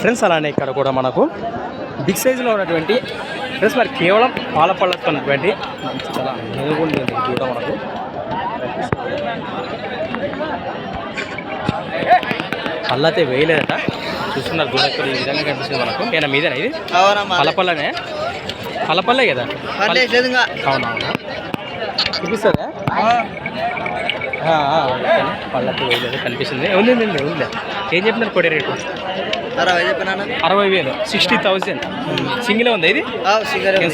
Friends అలానే ఇక్కడ కూడా మనకు బిగ్ సైజులో ఉన్నటువంటి ఫ్రెండ్స్ మరి కేవలం పాల పళ్ళతో ఉన్నటువంటి చాలా మెరుగుంది కూడా మనకు. పళ్ళైతే వేయలేదట. చూస్తున్నారు దూడక్కడ ఈ విధంగా కనిపిస్తుంది మనకు. ఏనా మీదేనా ఇది? పల్లపల్లనే? పల్లపల్లే కదా? అవునవునా? చూపిస్తుందా. పళ్ళకి వేయలేదు కనిపిస్తుంది. ఉంది ఉంది ఉంది ఉంది. ఏం చెప్పినారు కొడి రేటు అరవై వేలు. Sixty thousand. సింగిల్ ఉంది ఇది?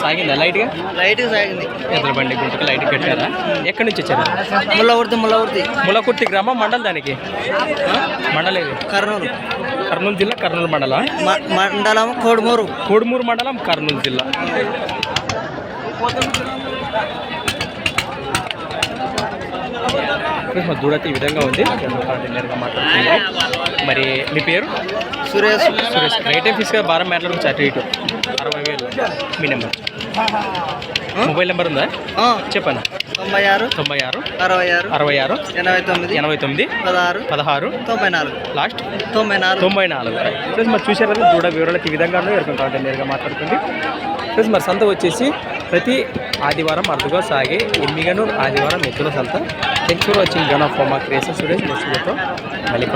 సాగిందా? లైట్గా? లైట్ సాగింది. ఎదురు బండి గుంటకు లైట్ కట్టారా? ఎక్కడి నుంచి వచ్చారు? ముళ్ళ ఉడితే ములకుర్తి గ్రామం మండల్ దానికి? మండలం కర్నూలు. కర్నూలు జిల్లా కర్నూలు మండలం? మండలం కోడుమూరు. కోడుమూరు మండలం కర్నూలు జిల్లా. మా దూడైతే ఈ విధంగా ఉంది. మాట్లాడుతుంది మరి మీ పేరు? సురేష్. సురేష్. రేట్ ఏం ఫీజుగా బాగా మాట్లాడుకోవచ్చు అటు ఇటు అరవై వేలు. మీ నెంబర్. మొబైల్ నెంబర్ ఉందా? చెప్పండి తొంభై ఆరు. తొంభై ఆరు. అరవై ఆరు. అరవై ఆరు. ఎనభై తొమ్మిది. ఎనభై తొమ్మిది. పదహారు. పదహారు. తొంభై నాలుగు. లాస్ట్? తొంభై నాలుగు. తొంభై నాలుగు. ప్లస్ మరి చూసారు కదా దూడ వివరాలకి ఈ విధంగా ఎరుకం కాబట్టి నేరుగా మాట్లాడుతుంది ప్లస్ మరి సంత వచ్చేసి ప్రతి ఆదివారం అరుదుగా సాగే ఎమ్మిగను ఆదివారం ఎత్తుల సంత. థ్యాంక్స్ ఫర్ వాచింగ్ గన్ ఆఫ్ ఫోమా క్రియేషన్ స్టూడెంట్స్ నెక్స్ట్ మళ్ళీ